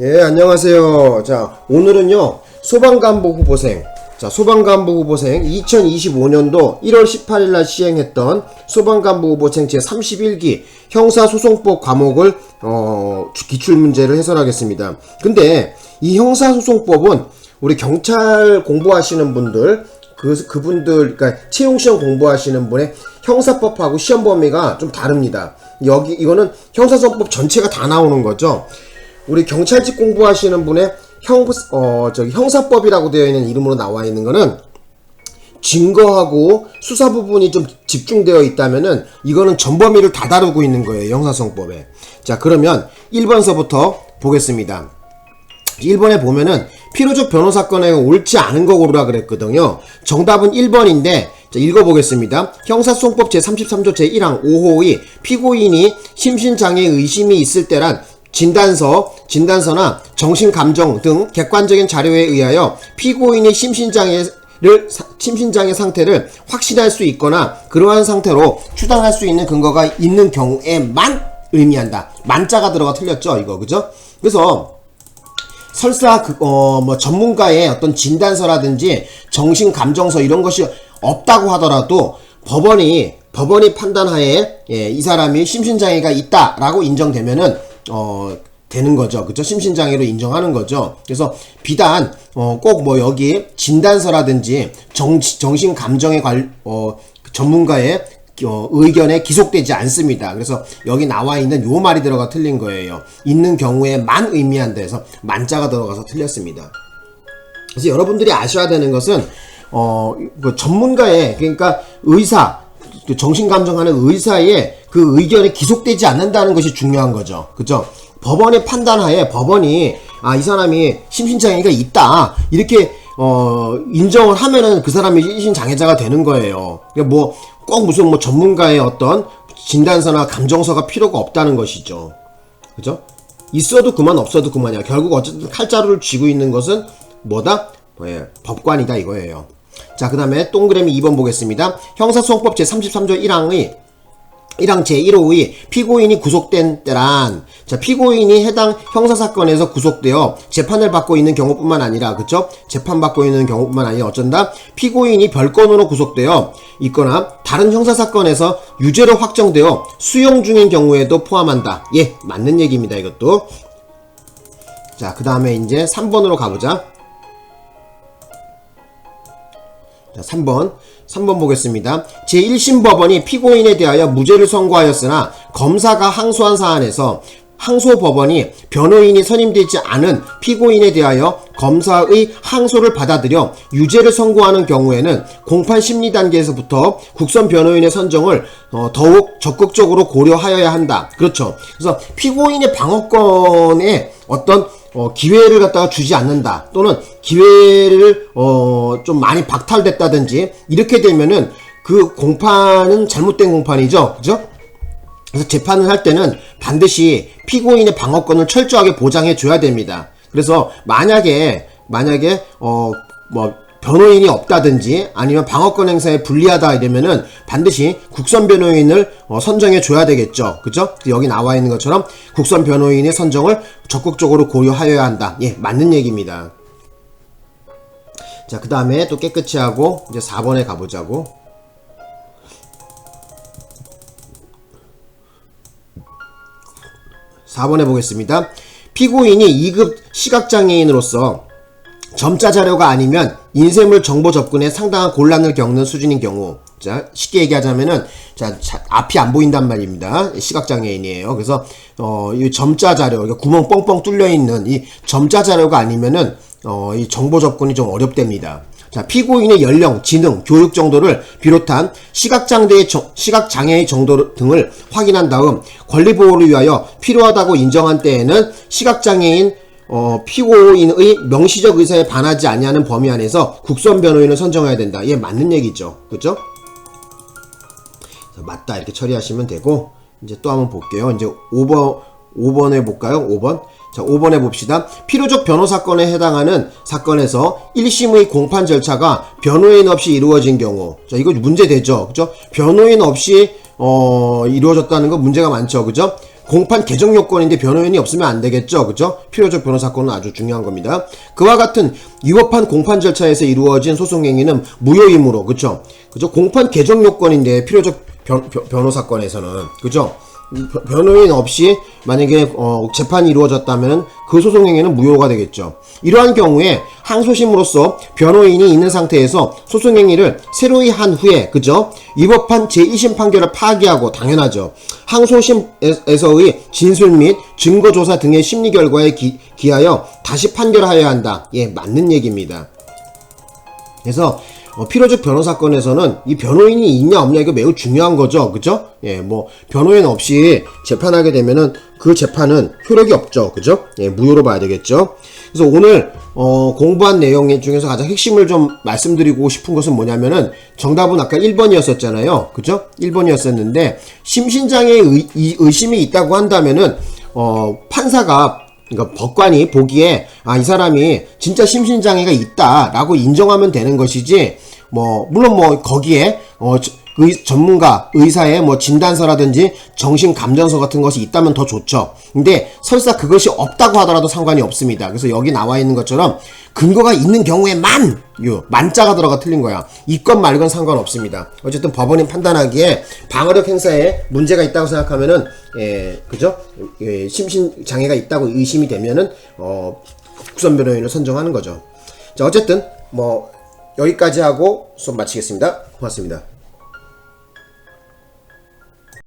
예, 안녕하세요. 자, 오늘은요, 소방간부 후보생. 자, 소방간부 후보생 2025년도 1월 18일 날 시행했던 소방간부 후보생 제31기 형사소송법 과목을, 어, 기출문제를 해설하겠습니다. 근데 이 형사소송법은 우리 경찰 공부하시는 분들, 그, 그분들, 그러니까 채용시험 공부하시는 분의 형사법하고 시험 범위가 좀 다릅니다. 여기, 이거는 형사소송법 전체가 다 나오는 거죠. 우리 경찰직 공부하시는 분의 형, 어, 저기 형사법이라고 되어 있는 이름으로 나와 있는 거는 증거하고 수사 부분이 좀 집중되어 있다면은 이거는 전범위를 다 다루고 있는 거예요. 형사성법에. 자, 그러면 1번서부터 보겠습니다. 1번에 보면은 필요적 변호 사 건에 옳지 않은 거 고르라 그랬거든요. 정답은 1번인데 자, 읽어보겠습니다. 형사소송법 제33조 제1항 5호의 피고인이 심신장애 의심이 있을 때란 진단서, 진단서나 정신감정 등 객관적인 자료에 의하여 피고인의 심신장애를 사- 심신장애 상태를 확신할 수 있거나 그러한 상태로 추단할 수 있는 근거가 있는 경우에만 의미한다. 만자가 들어가 틀렸죠, 이거 그죠? 그래서 설사 그, 어, 뭐 전문가의 어떤 진단서라든지 정신 감정서 이런 것이 없다고 하더라도 법원이 법원이 판단하에 예, 이 사람이 심신장애가 있다라고 인정되면은 어 되는 거죠. 그죠? 심신장애로 인정하는 거죠. 그래서 비단 어, 꼭 뭐 여기 진단서라든지 정, 정신 감정에 관 어, 전문가의 어, 의견에 기속되지 않습니다. 그래서 여기 나와 있는 요 말이 들어가 틀린 거예요. 있는 경우에만 의미한다 해서 만자가 들어가서 틀렸습니다. 그래서 여러분들이 아셔야 되는 것은 어, 그 전문가의 그러니까 의사 그 정신감정하는 의사의 그 의견에 기속되지 않는다는 것이 중요한 거죠. 그죠? 법원의 판단하에 법원이 아 이 사람이 심신장애가 있다 이렇게 어 인정을 하면은 그 사람이 심신장애자가 되는 거예요. 그러니까 뭐 꼭 무슨 뭐 전문가의 어떤 진단서나 감정서가 필요가 없다는 것이죠. 그죠? 있어도 그만 없어도 그만이야. 결국 어쨌든 칼자루를 쥐고 있는 것은 뭐다? 예, 법관이다 이거예요. 자, 그 다음에 동그라미 2번 보겠습니다. 형사소송법 제33조 1항의 1항 제1호의 피고인이 구속된 때란. 자 피고인이 해당 형사사건에서 구속되어 재판을 받고 있는 경우뿐만 아니라 그쵸? 재판받고 있는 경우뿐만 아니라 어쩐다? 피고인이 별건으로 구속되어 있거나 다른 형사사건에서 유죄로 확정되어 수용 중인 경우에도 포함한다. 예 맞는 얘기입니다 이것도. 자 그 다음에 이제 3번으로 가보자. 자, 3번. 3번 보겠습니다. 제1심 법원이 피고인에 대하여 무죄를 선고하였으나 검사가 항소한 사안에서 항소 법원이 변호인이 선임되지 않은 피고인에 대하여 검사의 항소를 받아들여 유죄를 선고하는 경우에는 공판 심리 단계에서부터 국선 변호인의 선정을 어, 더욱 적극적으로 고려하여야 한다. 그렇죠. 그래서 피고인의 방어권에 어떤 어, 기회를 갖다가 주지 않는다. 또는 기회를 어, 좀 많이 박탈됐다든지 이렇게 되면은 그 공판은 잘못된 공판이죠. 그죠? 그래서 재판을 할 때는 반드시 피고인의 방어권을 철저하게 보장해 줘야 됩니다. 그래서 만약에 만약에 어 뭐 변호인이 없다든지 아니면 방어권 행사에 불리하다 이러면은 반드시 국선 변호인을 어, 선정해 줘야 되겠죠. 그죠? 여기 나와 있는 것처럼 국선 변호인의 선정을 적극적으로 고려하여야 한다. 예, 맞는 얘기입니다. 자, 그 다음에 또 깨끗이 하고 이제 4번에 가보자고. 4번에 보겠습니다. 피고인이 2급 시각장애인으로서 점자 자료가 아니면 인쇄물 정보 접근에 상당한 곤란을 겪는 수준인 경우 자 쉽게 얘기하자면은 자, 자, 앞이 안 보인단 말입니다. 시각장애인이에요. 그래서 어 이 점자 자료 구멍 뻥뻥 뚫려 있는 이 점자 자료가 아니면은 어 이 정보 접근이 좀 어렵답니다. 자 피고인의 연령 지능 교육 정도를 비롯한 시각장애의 정, 시각장애의 정도 등을 확인한 다음 권리 보호를 위하여 필요하다고 인정한 때에는 시각장애인 어, 피고인의 명시적 의사에 반하지 아니하는 범위 안에서 국선 변호인을 선정해야 된다. 예, 맞는 얘기죠. 그죠? 맞다. 이렇게 처리하시면 되고, 이제 또 한번 볼게요. 이제 5번, 5번에 볼까요? 5번. 자, 5번에 봅시다. 필요적 변호 사건에 해당하는 사건에서 1심의 공판 절차가 변호인 없이 이루어진 경우. 자, 이거 문제 되죠. 그죠? 변호인 없이, 어, 이루어졌다는 거 문제가 많죠. 그죠? 공판 개정 요건인데 변호인이 없으면 안 되겠죠. 그죠? 필요적 변호 사건은 아주 중요한 겁니다. 그와 같은 위법한 공판 절차에서 이루어진 소송 행위는 무효이므로 그죠? 그죠? 공판 개정 요건인데 필요적 변, 변, 변호사건에서는 그죠? 변- 변호인 없이 만약에 어, 재판이 이루어졌다면 그 소송 행위는 무효가 되겠죠. 이러한 경우에 항소심으로서 변호인이 있는 상태에서 소송 행위를 새로이 한 후에 그죠? 위법한 제2심 판결을 파기하고 당연하죠. 항소심에서의 진술 및 증거 조사 등의 심리 결과에 기, 기하여 다시 판결하여야 한다. 예, 맞는 얘기입니다. 그래서 어, 필요적 변호 사건에서는 이 변호인이 있냐 없냐 이거 매우 중요한 거죠, 그죠? 예, 뭐 변호인 없이 재판하게 되면은 그 재판은 효력이 없죠, 그죠? 예, 무효로 봐야 되겠죠. 그래서 오늘 어, 공부한 내용 중에서 가장 핵심을 좀 말씀드리고 싶은 것은 뭐냐면은 정답은 아까 1번이었었잖아요, 그죠? 1번이었었는데 심신장애 의, 이- 의심이 있다고 한다면은 어, 판사가 그러니까 법관이 보기에 아 이 사람이 진짜 심신장애가 있다라고 인정하면 되는 것이지 뭐 물론 뭐 거기에 어 저- 의, 전문가 의사의 뭐 진단서라든지 정신 감정서 같은 것이 있다면 더 좋죠. 근데 설사 그것이 없다고 하더라도 상관이 없습니다. 그래서 여기 나와 있는 것처럼 근거가 있는 경우에만 요 만자가 들어가 틀린 거야. 있건 말건 상관없습니다. 어쨌든 법원이 판단하기에 방어력 행사에 문제가 있다고 생각하면은 예 그죠? 예, 심신 장애가 있다고 의심이 되면은 어 국선 변호인을 선정하는 거죠. 자 어쨌든 뭐 여기까지 하고 수업 마치겠습니다. 고맙습니다.